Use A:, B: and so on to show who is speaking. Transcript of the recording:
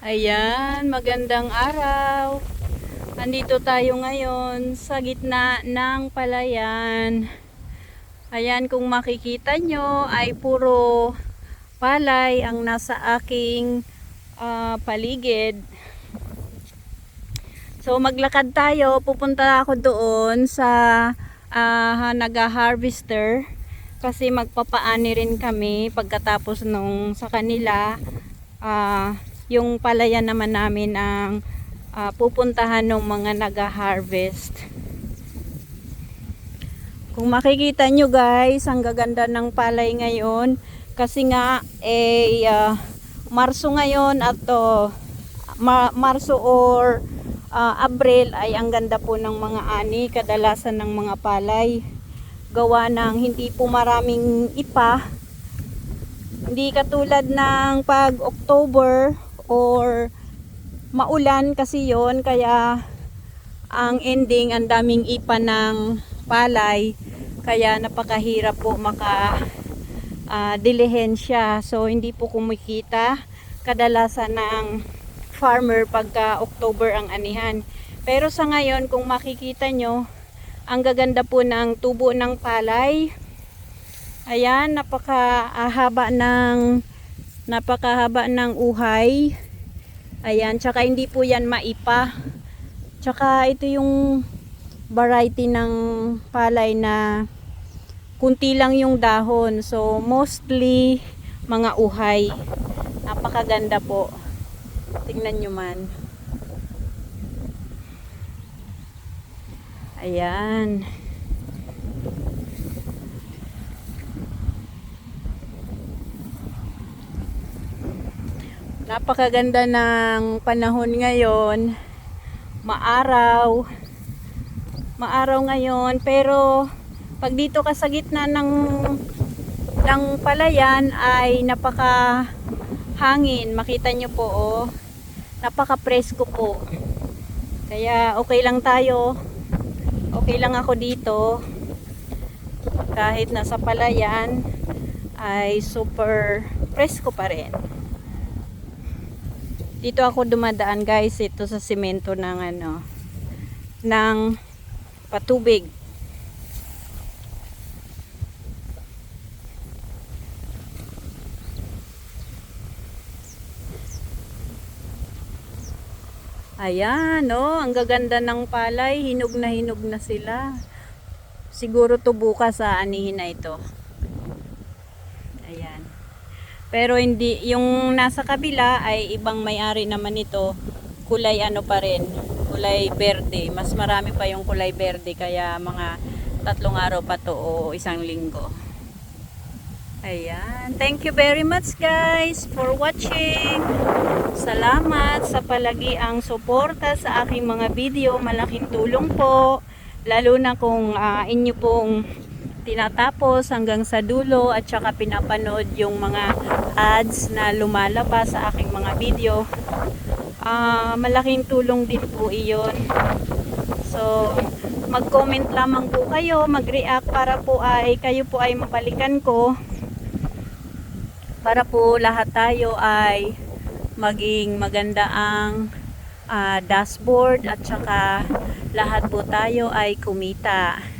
A: Ayan, magandang araw. Andito tayo ngayon sa gitna ng palayan. Ayan, kung makikita nyo ay puro palay ang nasa aking ah, paligid. So maglakad tayo, pupunta ako doon sa uh, naga-harvester kasi magpapaani rin kami pagkatapos nung sa kanila ah, yung palayan naman namin ang ah, pupuntahan ng mga naga-harvest. Kung makikita nyo guys, ang gaganda ng palay ngayon kasi nga eh ah, Marso ngayon at to Ma- Marso or ah, Abril ay ang ganda po ng mga ani, kadalasan ng mga palay. Gawa ng hindi po maraming ipa. Hindi katulad ng pag October or maulan kasi yon kaya ang ending ang daming ipa ng palay kaya napakahirap po maka ah, dilihensya so hindi po kumikita kadalasan ng farmer pagka October ang anihan. Pero sa ngayon kung makikita nyo ang gaganda po ng tubo ng palay. Ayan napakahaba ng napakahaba ng uhay ayan tsaka hindi po yan maipa tsaka ito yung variety ng palay na kunti lang yung dahon. So, mostly mga uhay. Napakaganda po. Tingnan nyo man. Ayan. Napakaganda ng panahon ngayon. Maaraw. Maaraw ngayon. Pero, pag dito ka sa gitna ng ng palayan ay napaka hangin makita nyo po oh napaka presko po kaya okay lang tayo okay lang ako dito kahit nasa palayan ay super presko pa rin dito ako dumadaan guys ito sa simento ng ano ng patubig Ayan, oh, ang gaganda ng palay. Hinog na hinog na sila. Siguro to bukas sa anihin na ito. Pero hindi, yung nasa kabila ay ibang may-ari naman ito. Kulay ano pa rin, kulay berde. Mas marami pa yung kulay berde kaya mga tatlong araw pa to o isang linggo. Ayan. Thank you very much guys for watching. Salamat sa palagi ang suporta sa aking mga video. Malaking tulong po. Lalo na kung ah, inyo pong tinatapos hanggang sa dulo at saka pinapanood yung mga ads na lumalabas sa aking mga video. Ah, malaking tulong din po iyon. So, mag-comment lamang po kayo, mag-react para po ay kayo po ay mabalikan ko para po lahat tayo ay maging maganda ang ah, dashboard at saka lahat po tayo ay kumita.